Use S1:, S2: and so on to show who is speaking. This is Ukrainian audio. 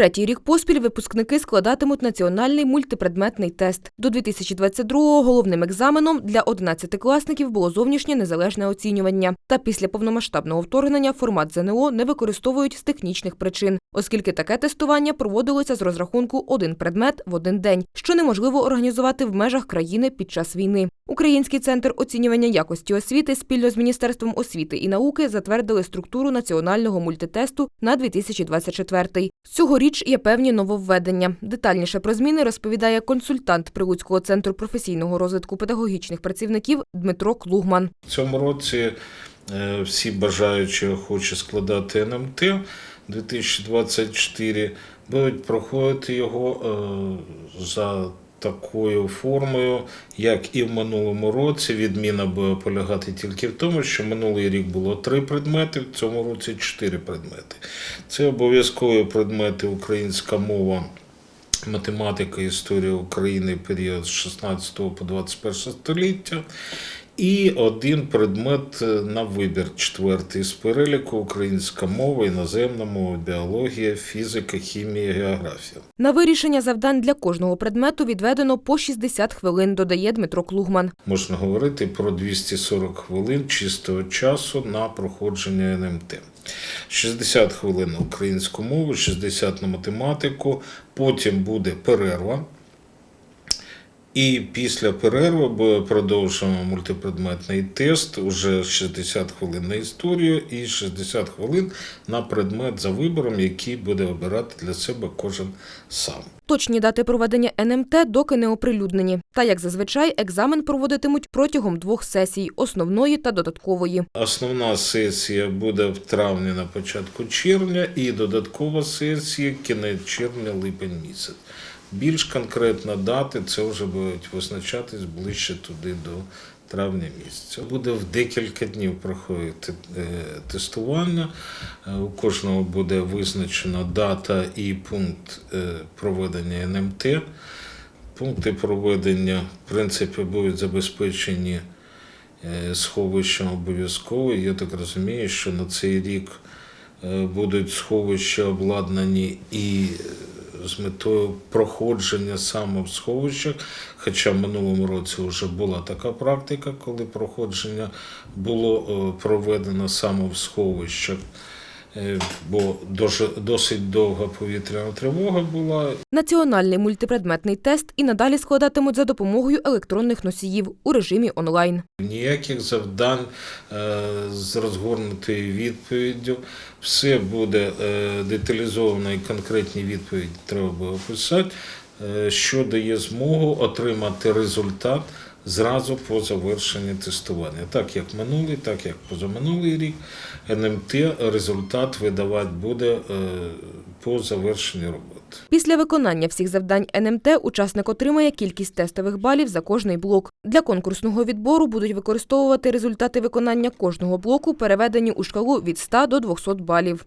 S1: третій рік поспіль випускники складатимуть національний мультипредметний тест. До 2022-го головним екзаменом для 11-класників було зовнішнє незалежне оцінювання. Та після повномасштабного вторгнення формат ЗНО не використовують з технічних причин, оскільки таке тестування проводилося з розрахунку один предмет в один день, що неможливо організувати в межах країни під час війни. Український центр оцінювання якості освіти спільно з Міністерством освіти і науки затвердили структуру національного мультитесту на 2024. Цьогоріч є певні нововведення. Детальніше про зміни розповідає консультант Прилуцького центру професійного розвитку педагогічних працівників Дмитро Клугман.
S2: В цьому році е, всі бажаючі охочі складати НМТ 2024 будуть проходити його е, за такою формою, як і в минулому році. Відміна буде полягати тільки в тому, що минулий рік було три предмети, в цьому році чотири предмети. Це обов'язкові предмети українська мова. Математика, історія України період з 16 по 21 століття. І один предмет е, на вибір, четвертий з переліку українська мова, іноземна мова, біологія, фізика, хімія, географія.
S1: На вирішення завдань для кожного предмету відведено по 60 хвилин, додає Дмитро Клугман.
S2: Можна говорити про 240 хвилин чистого часу на проходження НМТ. 60 хвилин на українську мову, 60 на математику, потім буде перерва. І після перерви продовжуємо мультипредметний тест, уже 60 хвилин на історію і 60 хвилин на предмет за вибором, який буде обирати для себе кожен сам.
S1: Точні дати проведення НМТ доки не оприлюднені. Та, як зазвичай, екзамен проводитимуть протягом двох сесій – основної та додаткової.
S2: Основна сесія буде в травні на початку червня, і додаткова сесія кінець червня, липень місяць. Більш конкретно дати це вже будуть визначатись ближче туди до травня місяця. Буде в декілька днів проходити е, тестування. Е, У кожного буде визначена дата і пункт е, проведення НМТ. Пункти проведення, в принципі, будуть забезпечені сховищем обов'язково. Я так розумію, що на цей рік будуть сховища обладнані і з метою проходження саме в сховищах. Хоча в минулому році вже була така практика, коли проходження було е, проведено саме в сховищах. Е, Бо досить довга повітряна тривога була,
S1: Національний мультипредметний тест і надалі складатимуть за допомогою електронних носіїв у режимі онлайн.
S2: Ніяких завдань е, з розгорнутою відповіддю. Все буде е, деталізовано і конкретні відповіді треба описати, що дає змогу отримати результат зразу по завершенні тестування. Так як минулий, так як позаминулий рік, НМТ результат видавати буде е, по завершенні роботи.
S1: Після виконання всіх завдань НМТ учасник отримає кількість тестових балів за кожний блок. Для конкурсного відбору будуть використовувати результати виконання кожного блоку, переведені у шкалу від 100 до 200 балів.